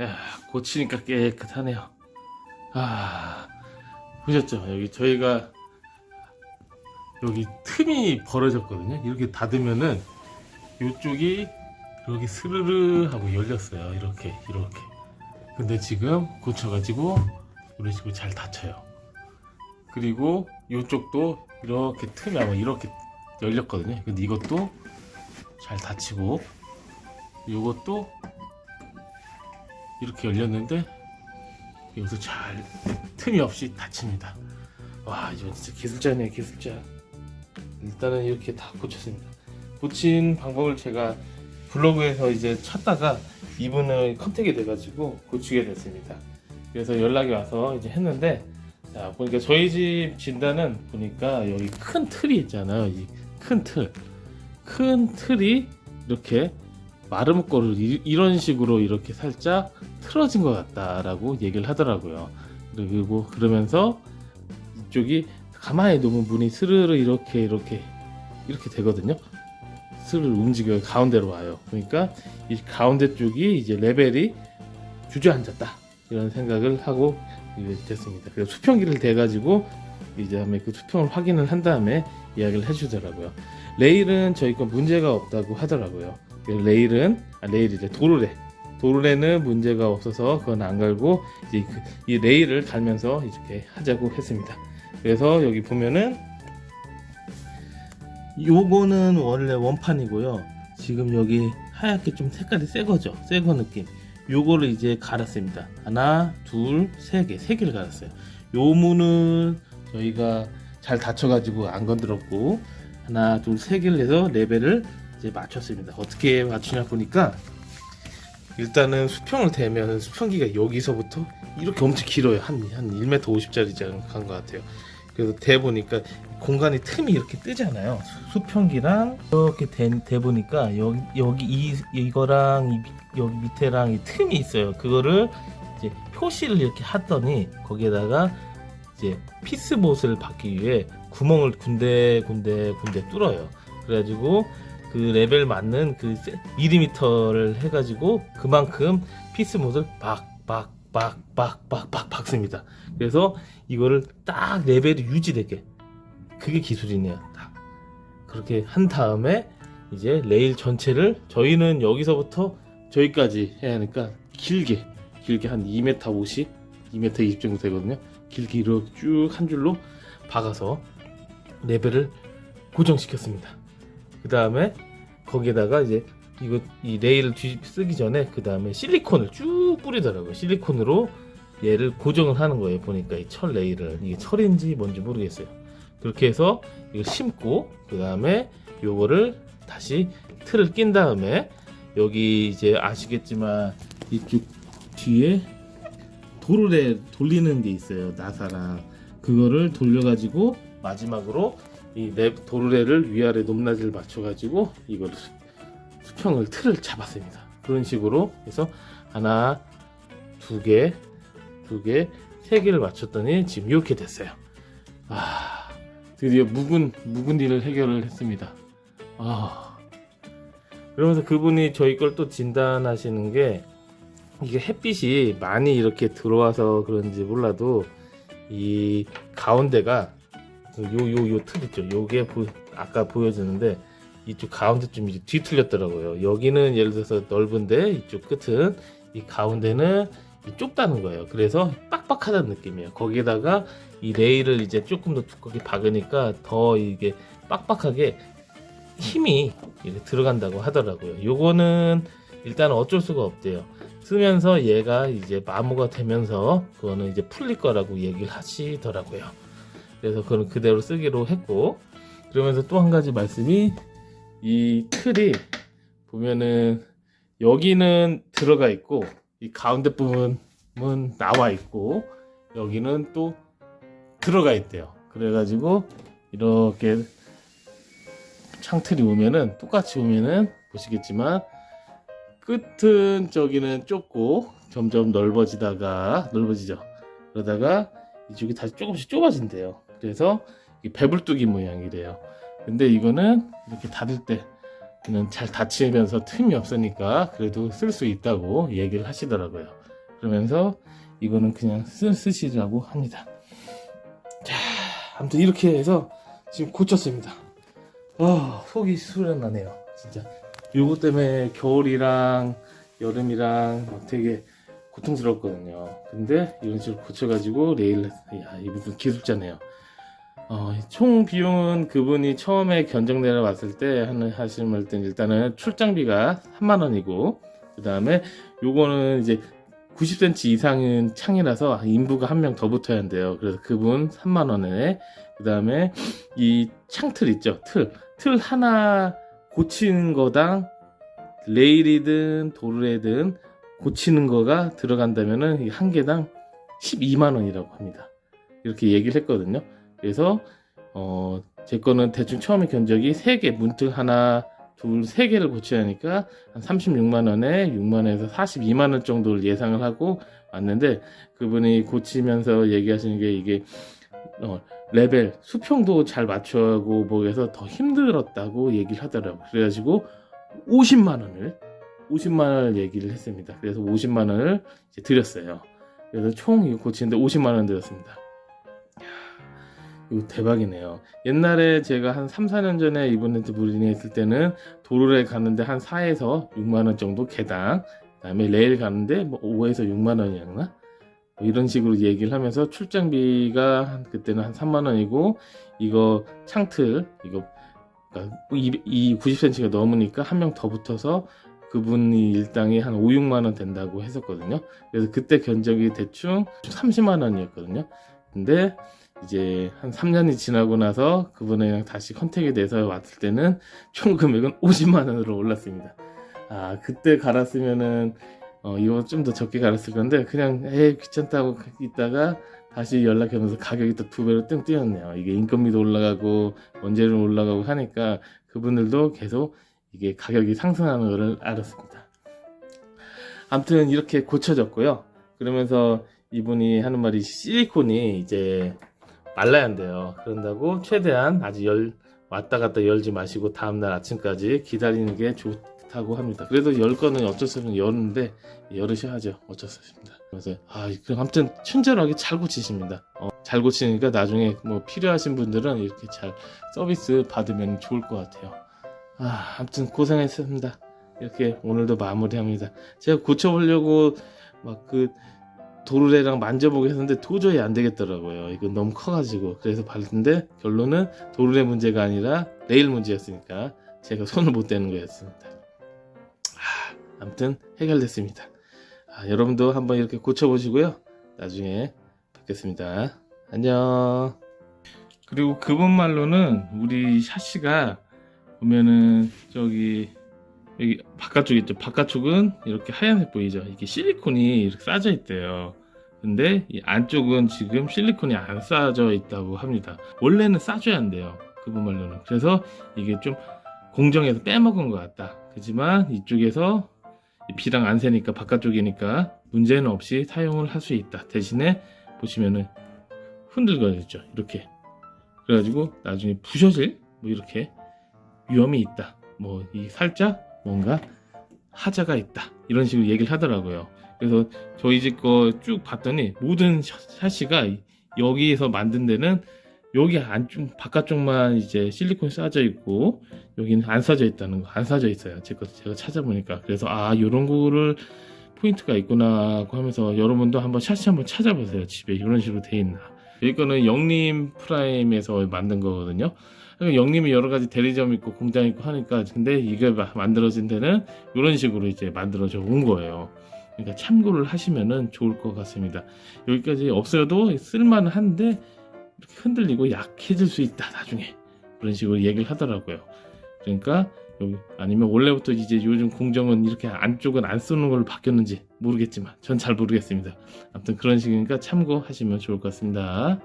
야, 고치니까 깨끗하네요. 아, 보셨죠? 여기 저희가 여기 틈이 벌어졌거든요. 이렇게 닫으면은 이쪽이 이렇게 스르르 하고 열렸어요. 이렇게, 이렇게. 근데 지금 고쳐가지고 이런 식으로 잘 닫혀요. 그리고 이쪽도 이렇게 틈이 아마 이렇게 열렸거든요. 근데 이것도 잘 닫히고 이것도 이렇게 열렸는데 여기서 잘 틈이 없이 닫힙니다. 와 이거 진짜 기술자네요 기술자. 일단은 이렇게 다 고쳤습니다. 고친 방법을 제가 블로그에서 이제 찾다가 이분을 컨택이 돼가지고 고치게 됐습니다. 그래서 연락이 와서 이제 했는데 자 보니까 저희 집 진단은 보니까 여기 큰 틀이 있잖아요. 이 큰 틀, 큰 틀이 이렇게 마름거를 이- 이런 식으로 이렇게 살짝 틀어진 것 같다라고 얘기를 하더라고요. 그리고 그러면서 이쪽이 가만히 놓으면 문이 스르르 이렇게 이렇게 이렇게 되거든요. 스르르 움직여요. 가운데로 와요. 그러니까 이 가운데 쪽이 이제 레벨이 주저앉았다 이런 생각을 하고 됐습니다. 그래서 수평기를 대가지고 이제 다음에 그 수평을 확인을 한 다음에 이야기를 해주더라고요. 레일은 저희 건 문제가 없다고 하더라고요. 그 레일은 아, 레일이래 도르래 도르래는 문제가 없어서 그건 안 갈고 이제 그- 이 레일을 갈면서 이렇게 하자고 했습니다. 그래서 여기 보면은 요거는 원래 원판이고요. 지금 여기 하얗게 좀 색깔이 새 거죠. 새거 느낌. 요거를 이제 갈았습니다. 하나, 둘, 세 개, 세 개를 갈았어요. 요 문은 저희가 잘 닫혀가지고 안 건드렸고 하나, 둘, 세 개를 해서 레벨을 이제 맞췄습니다. 어떻게 맞추냐 보니까 일단은 수평을 대면 수평기가 여기서부터 이렇게 엄청 길어요. 한, 한 1m 50짜리지 않은 것 같아요. 그래서 대 보니까 공간이 틈이 이렇게 뜨잖아요. 수- 수평기랑 이렇게 대, 대 보니까 여기, 여기 이, 이거랑 이, 미- 여기 밑에랑 이 틈이 있어요. 그거를 이제 표시를 이렇게 하더니 거기에다가 이제 피스봇을 받기 위해 구멍을 군데 군데 군데 뚫어요. 그래가지고 그 레벨 맞는 그 세- 밀리미터를 해가지고 그만큼 피스 못을 박박 박 박 박 박 박습니다. 그래서 이거를 딱 레벨이 유지되게 그게 기술이네요. 딱 그렇게 한 다음에 이제 레일 전체를 저희는 여기서부터 저기까지 해야 하니까 길게 길게 한 2m 50, 2m 20 정도 되거든요. 길게 이렇게 쭉 한 줄로 박아서 레벨을 고정시켰습니다. 그 다음에 거기에다가 이제 이거 이 레일을 뒤 쓰기 전에 그 다음에 실리콘을 쭉 뿌리더라고요. 실리콘으로 얘를 고정을 하는 거예요. 보니까 이 철 레일을 이게 철인지 뭔지 모르겠어요. 그렇게 해서 이걸 심고 그 다음에 요거를 다시 틀을 낀 다음에 여기 이제 아시겠지만 이쪽 뒤에 도르래 돌리는 게 있어요. 나사랑 그거를 돌려가지고 마지막으로 이 랩 도르래를 위아래 높낮이를 맞춰가지고 이걸 수- 수평을 틀을 잡았습니다. 그런 식으로 해서 하나, 두 개, 두 개, 세 개를 맞췄더니 지금 이렇게 됐어요. 아, 드디어 묵은 묵은 일을 해결을 했습니다. 아, 그러면서 그분이 저희 걸 또 진단하시는 게 이게 햇빛이 많이 이렇게 들어와서 그런지 몰라도 이 가운데가 요요 요 틀 있죠. 요게 보, 아까 보여주는데 이쪽 가운데 좀 이제 뒤틀렸더라고요. 여기는 예를 들어서 넓은데 이쪽 끝은 이 가운데는 이 좁다는 거예요. 그래서 빡빡하다는 느낌이에요. 거기에다가 이 레일을 이제 조금 더 두껍게 박으니까 더 이게 빡빡하게 힘이 들어간다고 하더라고요. 요거는 일단 어쩔 수가 없대요. 쓰면서 얘가 이제 마모가 되면서 그거는 이제 풀릴 거라고 얘기를 하시더라고요. 그래서 그건 그대로 쓰기로 했고 그러면서 또 한 가지 말씀이 이 틀이 보면은 여기는 들어가 있고 이 가운데 부분은 나와 있고 여기는 또 들어가 있대요. 그래가지고 이렇게 창틀이 오면은 똑같이 오면은 보시겠지만 끝은 저기는 좁고 점점 넓어지다가 넓어지죠. 그러다가 이쪽이 다시 조금씩 좁아진대요. 그래서 배불뚝이 모양이래요. 근데 이거는 이렇게 닫을 때잘 닫히면서 틈이 없으니까 그래도 쓸 수 있다고 얘기를 하시더라고요. 그러면서 이거는 그냥 쓰, 쓰시라고 합니다. 자, 아무튼 이렇게 해서 지금 고쳤습니다. 와, 속이 수련나네요. 진짜. 요거 때문에 겨울이랑 여름이랑 막 되게 고통스럽거든요. 근데 이런 식으로 고쳐가지고 레일, 야, 이분은 기술자네요. 어, 총 비용은 그분이 처음에 견적내러 왔을 때 하는 말 때는 일단은 출장비가 3만 원이고 그 다음에 요거는 이제 90cm 이상은 창이라서 인부가 한 명 더 붙어야 한대요. 그래서 그분 3만 원에 그 다음에 이 창틀 있죠 틀 틀 하나 고치는 거당 레일이든 도르래든 고치는 거가 들어간다면은 이한 개당 12만 원이라고 합니다. 이렇게 얘기를 했거든요. 그래서 어, 제 거는 대충 처음에 견적이 3개, 문틀 하나, 둘, 3개를 고쳐야 하니까 한 36만 원에 6만 원에서 42만 원 정도를 예상을 하고 왔는데 그분이 고치면서 얘기하시는 게 이게 어, 레벨 수평도 잘 맞춰고 뭐 해서 더 힘들었다고 얘기를 하더라고요. 그래가지고 50만 원을 50만 원을 얘기를 했습니다. 그래서 50만 원을 이제 드렸어요. 그래서 총 고치는데 50만 원 들었습니다. 이거 대박이네요. 옛날에 제가 한 3, 4년 전에 이분한테 문의했을 때는 도로에 가는데 한 4에서 6만 원 정도 개당 그 다음에 레일 가는데 뭐 5에서 6만 원이었나? 뭐 이런 식으로 얘기를 하면서 출장비가 한 그때는 한 3만 원이고 이거 창틀 이거 그러니까 이, 이 90cm가 넘으니까 한 명 더 붙어서 그분이 일당이 한 5, 6만 원 된다고 했었거든요. 그래서 그때 견적이 대충 30만 원이었거든요. 근데 이제 한 3년이 지나고 나서 그분이랑 다시 컨택이 돼서 왔을 때는 총 금액은 50만 원으로 올랐습니다. 아 그때 갈았으면은 어 이거 좀 더 적게 갈았을 건데 그냥 에이 귀찮다고 있다가 다시 연락하면서 가격이 또 두 배로 뜬 뛰었네요. 이게 인건비도 올라가고 원재료 올라가고 하니까 그분들도 계속 이게 가격이 상승하는 것을 알았습니다. 아무튼 이렇게 고쳐졌고요. 그러면서 이분이 하는 말이 실리콘이 이제 말라야 한대요. 그런다고 최대한 아직 열 왔다 갔다 열지 마시고 다음날 아침까지 기다리는 게 좋다고 합니다. 그래도 열 거는 어쩔 수 없는 열는데 열으셔야죠. 어쩔 수 없습니다. 그래서 아 그럼 아무튼 친절하게 잘 고치십니다. 어, 잘 고치니까 나중에 뭐 필요하신 분들은 이렇게 잘 서비스 받으면 좋을 것 같아요. 아 아무튼 고생했습니다. 이렇게 오늘도 마무리합니다. 제가 고쳐보려고 막그 도르래랑 만져보고 했는데 도저히 안 되겠더라고요. 이건 너무 커가지고 그래서 봤는데 결론은 도르래 문제가 아니라 레일 문제였으니까 제가 손을 못 대는 거였습니다. 아, 아무튼 해결됐습니다. 아, 여러분도 한번 이렇게 고쳐보시고요. 나중에 뵙겠습니다. 안녕. 그리고 그분 말로는 우리 샤시가 보면은 저기 여기 바깥쪽 있죠. 바깥쪽은 이렇게 하얀색 보이죠. 이게 실리콘이 이렇게 싸져 있대요. 근데 이 안쪽은 지금 실리콘이 안 싸져 있다고 합니다. 원래는 싸줘야 한대요. 그분 말로는. 그래서 이게 좀 공정에서 빼먹은 것 같다. 그지만 이쪽에서 비랑 안 새니까 바깥쪽이니까 문제는 없이 사용을 할 수 있다. 대신에 보시면은 흔들거리죠. 이렇게. 그래가지고 나중에 부셔질 뭐 이렇게 위험이 있다. 뭐 이 살짝 뭔가 하자가 있다. 이런 식으로 얘기를 하더라고요. 그래서 저희 집 거 쭉 봤더니 모든 샤- 샤시가 여기에서 만든 데는 여기 안쪽 바깥쪽만 이제 실리콘이 싸져 있고 여기는 안 싸져 있다는 거 안 싸져 있어요. 제가 제가 찾아보니까 그래서 아 이런 거를 포인트가 있구나 하고 하면서 여러분도 한번 샤시 한번 찾아보세요. 집에 이런 식으로 돼 있나. 여기 거는 영림 프라임에서 만든 거거든요. 그러니까 영림이 여러 가지 대리점 있고 공장 있고 하니까 근데 이게 마- 만들어진 데는 이런 식으로 이제 만들어져 온 거예요. 그러니까 참고를 하시면은 좋을 것 같습니다. 여기까지 없어도 쓸만은 한데 이렇게 흔들리고 약해질 수 있다 나중에 그런 식으로 얘기를 하더라고요. 그러니까 여기 아니면 원래부터 이제 요즘 공정은 이렇게 안쪽은 안 쓰는 걸로 바뀌었는지 모르겠지만 전 잘 모르겠습니다. 아무튼 그런 식이니까 참고하시면 좋을 것 같습니다.